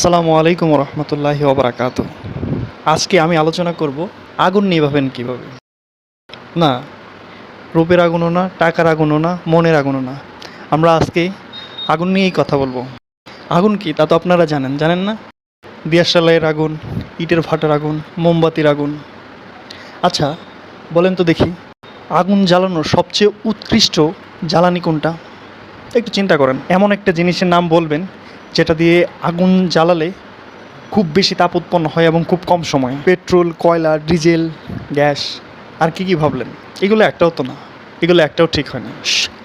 আসসালামু আলাইকুম রহমতুল্লাহি ওবরাকাত আজকে আমি আলোচনা করব আগুন নিভাবেন কীভাবে? না, রূপের আগুনও না, টাকার আগুনও না, মনের আগুনও না। আমরা আজকে আগুন নিয়েই কথা বলব। আগুন কি তা তো আপনারা জানেন জানেন না? দিয়াশালাইয়ের আগুন, ইটের ভাটার আগুন, মোমবাতির আগুন। আচ্ছা বলেন তো দেখি, আগুন জ্বালানোর সবচেয়ে উৎকৃষ্ট জ্বালানি কোনটা? একটু চিন্তা করেন, এমন একটা জিনিসের নাম বলবেন যেটা দিয়ে আগুন জ্বালালে খুব বেশি তাপ উৎপন্ন হয় এবং খুব কম সময়। পেট্রোল, কয়লা, ডিজেল, গ্যাস, আর কি কি ভাবলেন? এগুলো একটাও তো না। এগুলো একটাও ঠিক হয় না।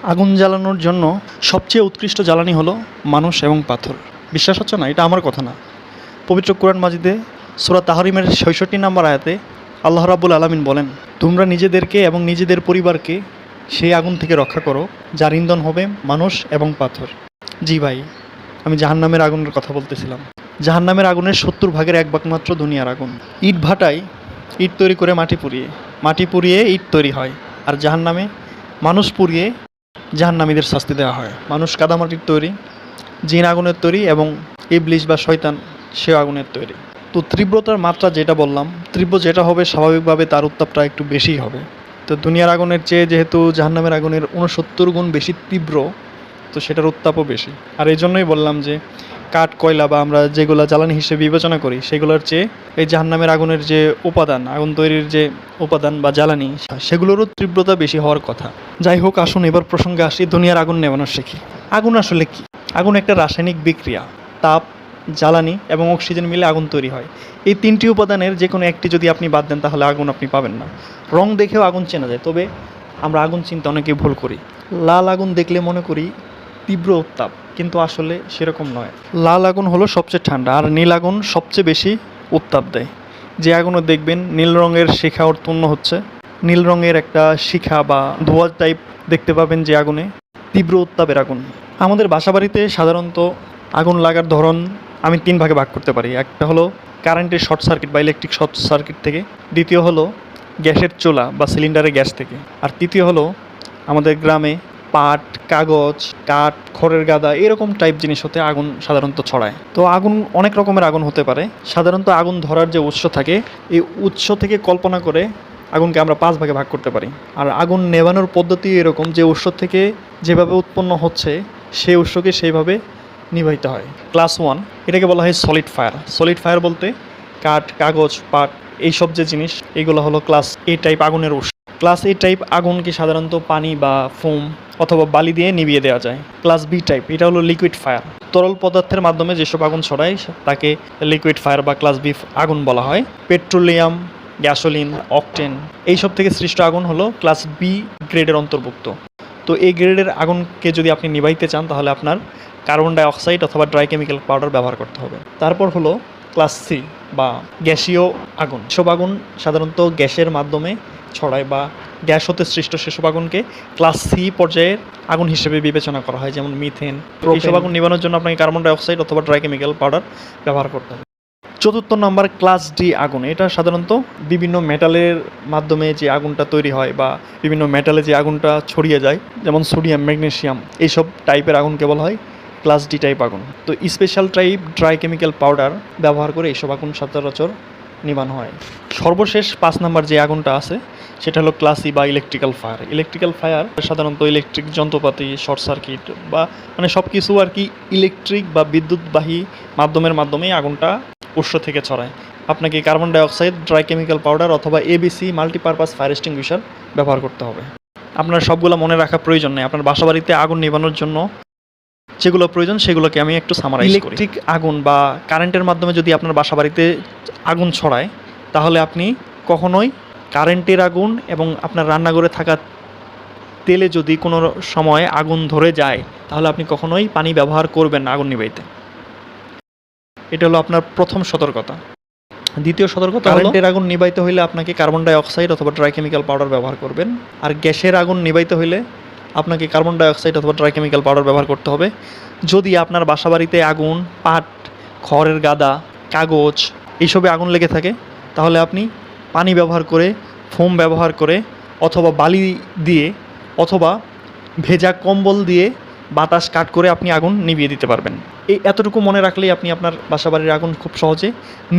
আগুন জ্বালানোর জন্য সবচেয়ে উৎকৃষ্ট জ্বালানি হলো মানুষ এবং পাথর। বিশ্বাস হচ্ছে না? এটা আমার কথা না। পবিত্র কোরআন মাজিদে সুরা তাহরিমের ছয়ষট্টি নম্বর আয়াতে আল্লাহ রাবুল আলমিন বলেন, তোমরা নিজেদেরকে এবং নিজেদের পরিবারকে সেই আগুন থেকে রক্ষা করো, যার ইন্ধন হবে মানুষ এবং পাথর। জি ভাই। আমি জাহান্নামের আগুনের কথা বলতেছিলাম। জাহান্নামের আগুনের সত্তর ভাগের এক ভাগ মাত্র দুনিয়ার আগুন। ইট ভাটায় ইট তৈরি করে মাটি পুড়িয়ে মাটি পুড়িয়ে ইট তৈরি হয় আর জাহান্নামে মানুষ পুড়িয়ে জাহান্নামীদের শাস্তি দেওয়া হয়। মানুষ কাদামাটির তৈরি, জিন আগুনের তৈরি এবং ইবলিশ বা শয়তান সে আগুনের তৈরি। তো তীব্রতার মাত্রা যেটা বললাম, তীব্র যেটা হবে স্বাভাবিকভাবে তার উত্তাপটা একটু বেশিই হবে। তো দুনিয়ার আগুনের চেয়ে যেহেতু জাহান্নামের আগুনের উনসত্তর গুণ বেশি তীব্র তো সেটার উত্তাপও বেশি। আর এই জন্যই বললাম যে, কাঠ, কয়লা বা আমরা যেগুলো জ্বালানি হিসেবে বিবেচনা করি, সেগুলোর চেয়ে এই জাহান্নামের আগুনের যে উপাদান, আগুন তৈরির যে উপাদান বা জ্বালানি, সেগুলোরও তীব্রতা বেশি হওয়ার কথা। যাই হোক, আসুন এবার প্রসঙ্গে আসি, দুনিয়ার আগুন নেবানো শিখি। আগুন আসলে কি? আগুন একটা রাসায়নিক বিক্রিয়া, তাপ, জ্বালানি এবং অক্সিজেন মিলে আগুন তৈরি হয়। এই তিনটি উপাদানের যে কোনো একটি যদি আপনি বাদ দেন, তাহলে আগুন আপনি পাবেন না। রং দেখেও আগুন চেনা যায়, তবে আমরা আগুন চিনতে অনেকেই ভুল করি। লাল আগুন দেখলে মনে করি তীব্র উত্তাপ, কিন্তু আসলে সেরকম নয়। লাল আগুন হলো সবচেয়ে ঠান্ডা, আর নীল আগুন সবচেয়ে বেশি উত্তাপ দেয়। যে আগুনও দেখবেন, নীল রঙের শিখা উৎপন্ন হচ্ছে। নীল রঙের একটা শিখা বা ধোয়া টাইপ দেখতে পাবেন যে আগুনে তীব্র উত্তাপের আগুন। আমাদের বাসাবাড়িতে সাধারণত আগুন লাগার ধরন আমি তিন ভাগে ভাগ করতে পারি। একটা হলো কারেন্টের শর্ট সার্কিট বা ইলেকট্রিক শর্ট সার্কিট থেকে। দ্বিতীয় হলো গ্যাসের চোলা বা সিলিন্ডারের গ্যাস থেকে। আর তৃতীয় হলো আমাদের গ্রামে পাট, কাগজ, কাঠ, খড়ের গাদা এরকম টাইপ জিনিস হতে আগুন সাধারণত ছড়ায়। তো আগুন অনেক রকমের আগুন হতে পারে। সাধারণত আগুন ধরার যে উৎস থাকে, এই উৎস থেকে কল্পনা করে আগুনকে আমরা পাঁচ ভাগে ভাগ করতে পারি। আর আগুন নেভানোর পদ্ধতি এরকম যে উৎস থেকে যেভাবে উৎপন্ন হচ্ছে সেই উৎসকে সেইভাবে নিবাহিত হয়। ক্লাস ওয়ান, এটাকে বলা হয় সলিড ফায়ার সলিড ফায়ার বলতে কাঠ, কাগজ, পাট, এইসব যে জিনিস, এগুলো হলো ক্লাস এ টাইপ আগুনের উৎস। ক্লাস এ টাইপ আগুনকে সাধারণত পানি বা ফোম অথবা বালি দিয়ে নিভিয়ে দেওয়া যায়। ক্লাস বি টাইপ এটা হলো লিকুইড ফায়ার তরল পদার্থের মাধ্যমে যেসব আগুন ছড়ায়, তাকে লিকুইড ফায়ার বা ক্লাস বি আগুন বলা হয়। পেট্রোলিয়াম, গ্যাসোলিন, অকটেন, এইসব থেকে সৃষ্ট আগুন হলো ক্লাস বি গ্রেডের অন্তর্ভুক্ত। তো এই গ্রেডের আগুনকে যদি আপনি নিভাইতে চান, তাহলে আপনার কার্বন ডাই অক্সাইড অথবা ড্রাই কেমিক্যাল পাউডার ব্যবহার করতে হবে। তারপর হলো ক্লাস সি বা গ্যাসীয় আগুন। সব আগুন সাধারণত গ্যাসের মাধ্যমে ছড়ায় বা গ্যাস হতে সৃষ্ট সেসব আগুনকে ক্লাস সি পর্যায়ের আগুন হিসেবে বিবেচনা করা হয় যেমন মিথেন। এইসব আগুন নিবানোর জন্য আপনাকে কার্বন ডাই অক্সাইড অথবা ড্রাই কেমিক্যাল পাউডার ব্যবহার করতে হবে। চতুর্থ নম্বর ক্লাস ডি আগুন। এটা সাধারণত বিভিন্ন মেটালের মাধ্যমে যে আগুনটা তৈরি হয় বা বিভিন্ন মেটালে যে আগুনটা ছড়িয়ে যায় যেমন সোডিয়াম ম্যাগনেসিয়াম এইসব টাইপের আগুনকে বলা হয়। ক্লাস ডি টাইপ আগুন। তো special type dry chemical powder ব্যবহার করে এইসব আগুন সচরাচর নিবানো হয়। সর্বশেষ পাঁচ নাম্বার যে আগুনটা আছে, সেটা হলো ক্লাসি বা ইলেকট্রিক্যাল ফায়ার ইলেকট্রিক্যাল ফায়ার সাধারণত ইলেকট্রিক যন্ত্রপাতি শর্ট সার্কিট বা মানে সব কিছু আর কি ইলেকট্রিক বা বিদ্যুৎবাহী মাধ্যমের মাধ্যমেই আগুনটা উৎস থেকে ছড়ায়। আপনাকে carbon dioxide dry chemical powder অথবা এবিসি মাল্টিপারপাস ফায়ার এক্সটিংগুইশার ব্যবহার করতে হবে। আপনার সবগুলো মনে রাখা প্রয়োজন নেই। আপনার বাসাবাড়িতে আগুন নেভানোর জন্য যেগুলো প্রয়োজন সেগুলোকে আমি একটু সামারাইজ করি। ইলেকট্রিক আগুন বা কারেন্টের মাধ্যমে যদি আপনার বাসাবাড়িতে আগুন ছড়ায় তাহলে আপনি কখনোই কারেন্টের আগুন এবং আপনার রান্নাঘরে থাকা তেলে যদি কোনো সময় আগুন ধরে যায় তাহলে আপনি কখনোই পানি ব্যবহার করবেন না আগুন নিবাইতে এটা হলো আপনার প্রথম সতর্কতা। দ্বিতীয় সতর্কতা কারেন্টের আগুন নিবাইতে হইলে আপনাকে কার্বন ডাই অক্সাইড অথবা ড্রাই কেমিক্যাল পাউডার ব্যবহার করবেন। আর গ্যাসের আগুন নিবাইতে হইলে আপনাকে কার্বন ডাই অক্সাইড অথবা ড্রাই কেমিক্যাল পাউডার ব্যবহার করতে হবে। যদি আপনার বাসাবাড়িতে আগুন, পাট, খড়ের গাদা, কাগজ এইসবে আগুন লেগে থাকে, তাহলে আপনি পানি ব্যবহার করে, ফোম ব্যবহার করে অথবা বালি দিয়ে অথবা ভেজা কম্বল দিয়ে বাতাস কাট করে আপনি আগুন নিভিয়ে দিতে পারবেন। এই এতটুকু মনে রাখলেই আপনি আপনার বাসাবাড়ির আগুন খুব সহজে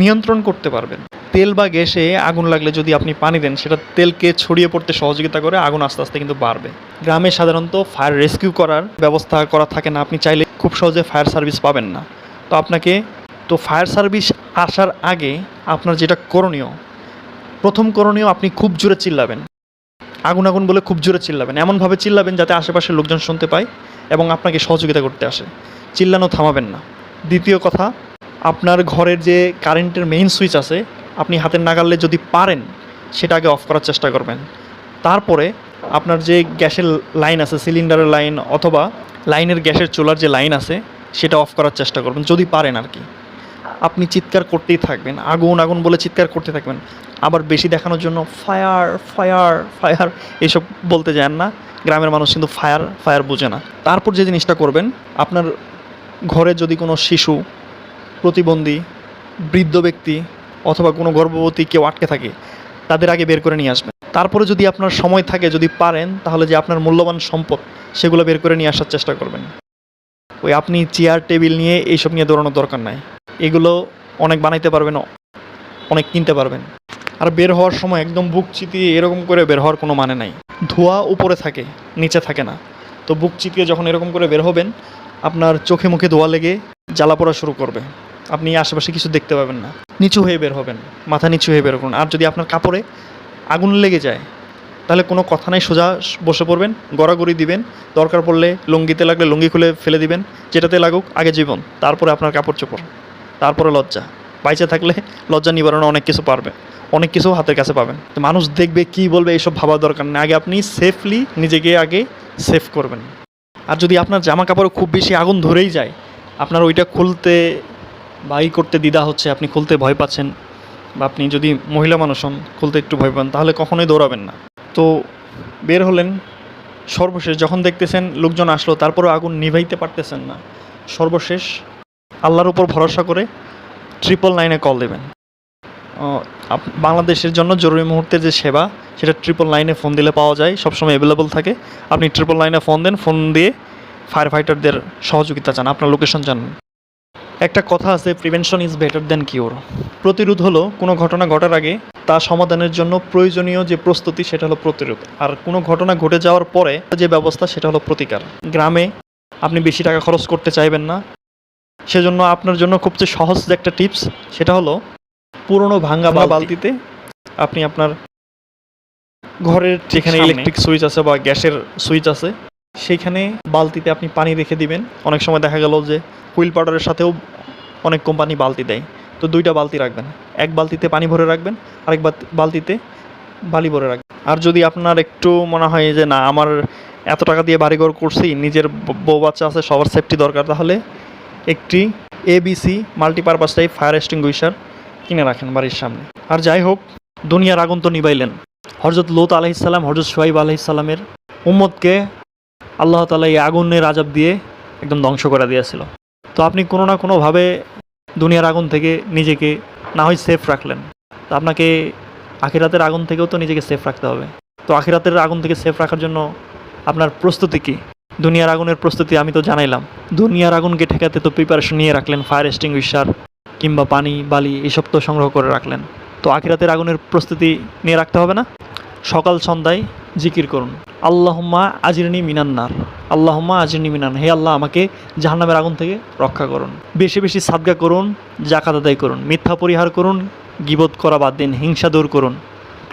নিয়ন্ত্রণ করতে পারবেন। তেল বা গ্যাসে আগুন লাগলে যদি আপনি পানি দেন, সেটা তেলকে ছড়িয়ে পড়তে সহযোগিতা করে আগুন আস্তে আস্তে কিন্তু বাড়বে। গ্রামে সাধারণত ফায়ার রেস্কিউ করার ব্যবস্থা করা থাকে না, আপনি চাইলে খুব সহজে ফায়ার সার্ভিস পাবেন না। তো আপনাকে, তো ফায়ার সার্ভিস আসার আগে আপনার যেটা করণীয়, প্রথম করণীয় আপনি খুব জোরে চিল্লাবেন। আগুন আগুন বলে খুব জোরে চিল্লাবেন। এমনভাবে চিল্লাবেন যাতে আশেপাশের লোকজন শুনতে পায় এবং আপনাকে সহযোগিতা করতে আসে। চিল্লানো থামাবেন না। দ্বিতীয় কথা, আপনার ঘরের যে কারেন্টের মেইন সুইচ আছে আপনি হাতের নাগালে যদি পারেন, সেটা আগে অফ করার চেষ্টা করবেন। তারপরে আপনার যে গ্যাসের লাইন আছে সিলিন্ডারের লাইন অথবা লাইনের গ্যাসের চুলার যে লাইন আছে, সেটা অফ করার চেষ্টা করবেন, যদি পারেন আর কি। আপনি চিৎকার করতেই থাকবেন, আগুন আগুন বলে চিৎকার করতে থাকবেন। আবার বেশি দেখানোর জন্য ফায়ার ফায়ার ফায়ার এইসব বলতে যান না। গ্রামের মানুষ কিন্তু ফায়ার ফায়ার বোঝে না। তারপর যে জিনিসটা করবেন, আপনার ঘরে যদি কোনো শিশু, প্রতিবন্ধী, বৃদ্ধ ব্যক্তি অথবা কোনো গর্ভবতী কেউ আটকে থাকে, তাদের আগে বের করে নিয়ে আসবেন। তারপরে যদি আপনার সময় থাকে, যদি পারেন, তাহলে যে আপনার মূল্যবান সম্পদ, সেগুলো বের করে নিয়ে আসার চেষ্টা করবেন। ওই আপনি চেয়ার, টেবিল নিয়ে এইসব নিয়ে দৌড়ানোর দরকার নাই। এগুলো অনেক বানাইতে পারবেন, অনেক কিনতে পারবেন। আর বের হওয়ার সময় একদম বুক চিতিয়ে এরকম করে বের হওয়ার কোনো মানে নাই। ধোঁয়া উপরে থাকে, নিচে থাকে না। তো বুক চিতিয়ে যখন এরকম করে বের হবেন, আপনার চোখে মুখে ধোয়া লেগে জ্বালা পড়া শুরু করবে। আপনি আশেপাশে কিছু দেখতে পাবেন না। নিচু হয়ে বের হবেন, মাথা নিচু হয়ে বের করুন আর যদি আপনার কাপড়ে আগুন লেগে যায়, তাহলে কোনো কথা নাই, সোজা বসে পড়বেন, গড়াগড়ি দিবেন, দরকার পড়লে লুঙ্গিতে লাগলে লুঙ্গি খুলে ফেলে দিবেন, যেটাতে লাগুক আগে জীবন, তারপরে আপনার কাপড় চোপড়, তারপরে লজ্জা। বাইচে থাকলে লজ্জা নিবারণে অনেক কিছু পারবে অনেক কিছু হাতের কাছে পাবেন। তো মানুষ দেখবে, কি বলবে, এইসব ভাবার দরকার নেই। আগে আপনি সেফলি নিজেকে আগে সেফ করবেন। আর যদি আপনার জামা কাপড়ে খুব বেশি আগুন ধরেই যায়, আপনার ওইটা খুলতে বা ই করতে দ্বিধা হচ্ছে, আপনি খুলতে ভয় পাচ্ছেন বা আপনি যদি মহিলা মানুষ হন, খুলতে একটু ভয় পান, তাহলে কখনোই দৌড়াবেন না। তো বের হলেন, সর্বশেষ যখন দেখতেছেন লোকজন আসলো, তারপরেও আগুন নিভাইতে পারতেছেন না, সর্বশেষ আল্লাহর উপর ভরসা করে ট্রিপল নাইনে কল দেবেন। বাংলাদেশের জন্য জরুরি মুহূর্তের যে সেবা, সেটা ট্রিপল নাইনে ফোন দিলে পাওয়া যায়, সবসময় অ্যাভেলেবল থাকে। আপনি ট্রিপল নাইনে ফোন দেন ফোন দিয়ে ফায়ার ফাইটারদের সহযোগিতা চান, আপনার লোকেশন জানান। একটা কথা আছে prevention is better than cure প্রতিরোধ হলো কোনো ঘটনা ঘটার আগে তা সমাধানের জন্য প্রয়োজনীয় যে প্রস্তুতি সেটা হলো প্রতিরোধ। আর কোনো ঘটনা ঘটে যাওয়ার পরে যে ব্যবস্থা সেটা হলো প্রতিকার। গ্রামে আপনি বেশি টাকা খরচ করতে চাইবেন না। সেজন্য আপনার জন্য খুব যে সহজ যে একটা টিপস সেটা হলো পুরনো ভাঙ্গা বা বালতিতে আপনি আপনার ঘরের যেখানে ইলেকট্রিক সুইচ আছে বা গ্যাসের সুইচ আছে সেইখানে বালতিতে আপনি পানি রেখে দিবেন। অনেক সময় দেখা গেল যে হুইল পাউডারের সাথেও অনেক কোম্পানি বালতি দেয়। তো দুইটা বালতি রাখবেন। এক বালতিতে পানি ভরে রাখবেন, আরেক বালতিতে বালি ভরে রাখবেন। আর যদি আপনার একটু মনে হয় যে, না, আমার এত টাকা দিয়ে বাড়িঘর করছি, নিজের বউ বাচ্চা আছে, সবার সেফটি দরকার, তাহলে একটি ABC multipurpose type fire extinguisher কিনে রাখেন বাড়ির সামনে। আর যাই হোক, দুনিয়ার আগুন তো নিবাইলেন। হরজত লোত আলহিসাল্লাম হরজত সোহাইব আলহিসাল্লামের উম্মতকে আল্লাহ তালা এই আগুনের আজাব দিয়ে একদম ধ্বংস করে দিয়েছিল। তো আপনি কোনো না কোনোভাবে দুনিয়ার আগুন থেকে নিজেকে না হয় সেফ রাখলেন। তো আপনাকে আখিরাতের আগুন থেকেও তো নিজেকে সেফ রাখতে হবে। তো আখিরাতের আগুন থেকে সেফ রাখার জন্য আপনার প্রস্তুতি কী? দুনিয়ার আগুনের প্রস্তুতি আমি তো জানাইলাম। দুনিয়ার আগুনকে ঠেকাতে তো প্রিপারেশন নিয়ে রাখলেন ফায়ার এক্সটিংগুইশার কিংবা পানি, বালি এইসব তো সংগ্রহ করে রাখলেন। তো আখিরাতের আগুনের প্রস্তুতি নিয়ে রাখতে হবে না? সকাল সন্ধ্যায় জিকির করুন। আল্লাহম্মা আজিরনি মিনান্নার আল্লাহম্মা আজিরনি মিনান। হে আল্লাহ, আমাকে জাহান্নামের আগুন থেকে রক্ষা করুন। বেশি বেশি সাদগা করুন জাকাত আদায় করুন। মিথ্যা পরিহার করুন, গিবত করা বাদ দিন, হিংসা দূর করুন।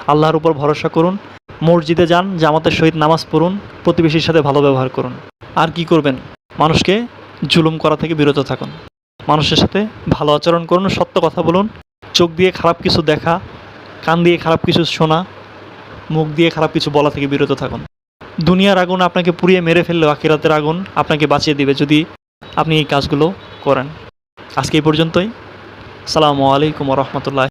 আল্লাহর উপর ভরসা করুন, মসজিদে যান, জামাতের সহিত নামাজ পড়ুন, প্রতিবেশীর সাথে ভালো ব্যবহার করুন। আর কি করবেন? মানুষকে জুলুম করা থেকে বিরত থাকুন। মানুষের সাথে ভালো আচরণ করুন, সত্য কথা বলুন, চোখ দিয়ে খারাপ কিছু দেখা, কান দিয়ে খারাপ কিছু শোনা মুখ দিয়ে খারাপ কিছু বলা থেকে বিরত থাকুন। দুনিয়ার আগুন আপনাকে পুড়িয়ে মেরে ফেললেও আখিরাতের আগুন আপনাকে বাঁচিয়ে দিবে যদি আপনি এই কাজগুলো করেন। আজকে এই পর্যন্তই। সালামু আলাইকুম রহমতুল্লাহ।